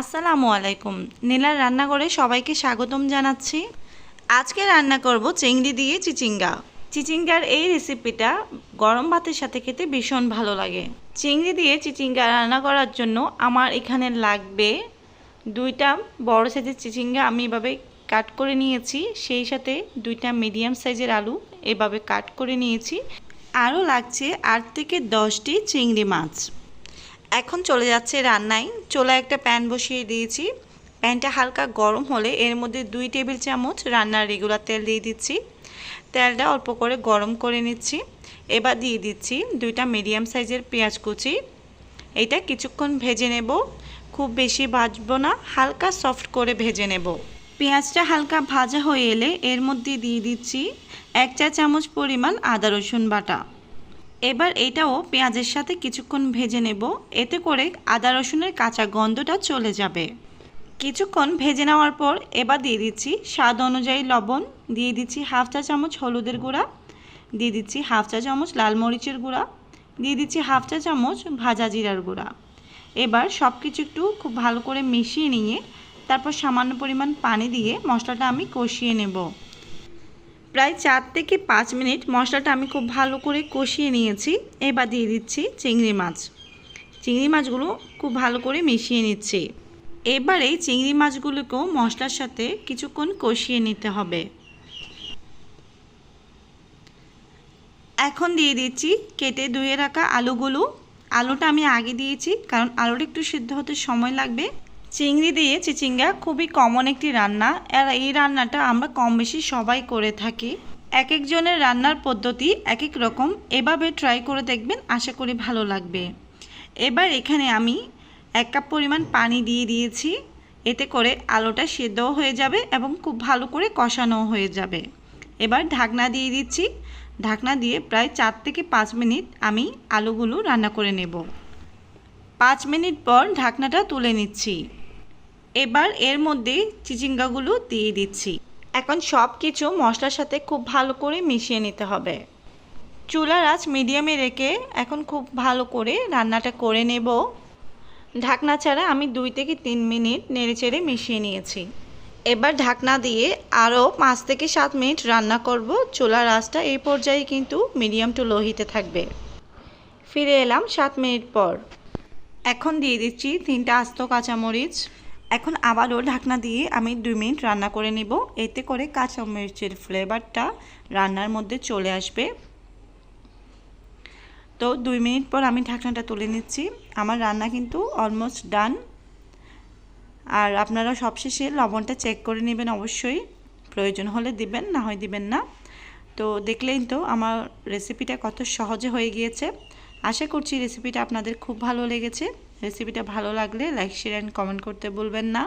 আসসালামু আলাইকুম। নীলার রান্নাঘরে সবাইকে স্বাগতম জানাচ্ছি। আজকে রান্না করব চিংড়ি দিয়ে চিচিঙ্গা। চিচিঙ্গার এই রেসিপিটা গরম ভাতের সাথে খেতে ভীষণ ভালো লাগে। চিংড়ি দিয়ে চিচিঙ্গা রান্না করার জন্য আমার এখানে লাগবে দুইটা বড় সাইজের চিচিঙ্গা। আমি এভাবে কাট করে নিয়েছি, সেই সাথে দুইটা মিডিয়াম সাইজের আলু এভাবে কাট করে নিয়েছি। আরও লাগছে আট থেকে দশটি চিংড়ি মাছ। এখন চলে যাচ্ছে রান্নায়। চোলা একটা প্যান বসিয়ে দিয়েছি। প্যানটা হালকা গরম হলে এর মধ্যে দুই টেবিল চামচ রান্নার রেগুলার তেল দিয়ে দিচ্ছি। তেলটা অল্প করে গরম করে নিচ্ছি। এবার দিয়ে দিচ্ছি দুইটা মিডিয়াম সাইজের পেঁয়াজ কুচি। এটা কিছুক্ষণ ভেজে নেব। খুব বেশি ভাজবো না, হালকা সফট করে ভেজে নেব। পেঁয়াজটা হালকা ভাজা হয়ে এলে এর মধ্যে দিয়ে দিচ্ছি এক চা চামচ পরিমাণ আদা রসুন বাটা। এবার এটাও পেঁয়াজের সাথে কিছুক্ষণ ভেজে নেব। এতে করে আদা রসুনের কাঁচা গন্ধটা চলে যাবে। কিছুক্ষণ ভেজে নেওয়ার পর এবার দিয়ে দিচ্ছি স্বাদ অনুযায়ী লবণ। দিয়ে দিচ্ছি হাফ চা চামচ হলুদের গুঁড়া। দিয়ে দিচ্ছি হাফ চা চামচ লাল মরিচের গুঁড়া। দিয়ে দিচ্ছি হাফ চা চামচ ভাজা জিরার গুঁড়া। এবার সব কিছু একটু খুব ভালো করে মিশিয়ে নিয়ে তারপর সামান্য পরিমাণ পানি দিয়ে মশলাটা আমি কষিয়ে নেব। প্রায় চার থেকে পাঁচ মিনিট মশলাটা আমি খুব ভালো করে কষিয়ে নিয়েছি। এবার দিয়ে দিচ্ছি চিংড়ি মাছ। চিংড়ি মাছগুলো খুব ভালো করে মিশিয়ে নিচ্ছি। এবারে চিংড়ি মাছগুলোকেও মশলার সাথে কিছুক্ষণ কষিয়ে নিতে হবে। এখন দিয়ে দিচ্ছি কেটে ধুয়ে রাখা আলুগুলো। আলুটা আমি আগে দিয়েছি, কারণ আলুটা একটু সিদ্ধ হতে সময় লাগবে। চিংড়ি দিয়ে চিচিঙ্গা খুবই কমন একটি রান্না। আর এই রান্নাটা আমরা কম বেশি সবাই করে থাকি। এক একজনের রান্নার পদ্ধতি এক এক রকম। এভাবে ট্রাই করে দেখবেন, আশা করি ভালো লাগবে। এবার এখানে আমি এক কাপ পরিমাণ পানি দিয়ে দিয়েছি। এতে করে আলুটা সেদ্ধও হয়ে যাবে এবং খুব ভালো করে কষানো হয়ে যাবে। এবার ঢাকনা দিয়ে দিচ্ছি। ঢাকনা দিয়ে প্রায় চার থেকে পাঁচ মিনিট আমি আলুগুলো রান্না করে নেব। পাঁচ মিনিট পর ঢাকনাটা তুলে নিচ্ছি। এবার এর মধ্যে চিচিঙ্গাগুলো দিয়ে দিচ্ছি। এখন সব কিছু মশলার সাথে খুব ভালো করে মিশিয়ে নিতে হবে। চুলার আঁচ মিডিয়ামে রেখে এখন খুব ভালো করে রান্নাটা করে নেব। ঢাকনা ছাড়া আমি দুই থেকে তিন মিনিট নেড়েচেড়ে মিশিয়ে নিয়েছি। এবার ঢাকনা দিয়ে আরও পাঁচ থেকে সাত মিনিট রান্না করব। চুলার আঁচটা এই পর্যায়ে কিন্তু মিডিয়াম টু লো হিতে থাকবে। ফিরে এলাম সাত মিনিট পর। এখন দিয়ে দিচ্ছি তিনটা আস্ত কাঁচামরিচ। এখন আবারও ঢাকনা দিয়ে আমি দুই মিনিট রান্না করে নেব। এতে করে কাঁচা কাঁচামরিচের ফ্লেভারটা রান্নার মধ্যে চলে আসবে। তো দুই মিনিট পর আমি ঢাকনাটা তুলে নিচ্ছি। আমার রান্না কিন্তু অলমোস্ট ডান আর আপনারা সবশেষে লবণটা চেক করে নেবেন অবশ্যই। প্রয়োজন হলে দিবেন, না হয় দিবেন না। তো দেখলেই তো আমার রেসিপিটা কত সহজে হয়ে গিয়েছে। আশা করছি রেসিপিটা আপনাদের খুব ভালো লেগেছে। রেসিপিটা ভালো লাগলে লাইক শেয়ার অ্যান্ড কমেন্ট করতে ভুলবেন না।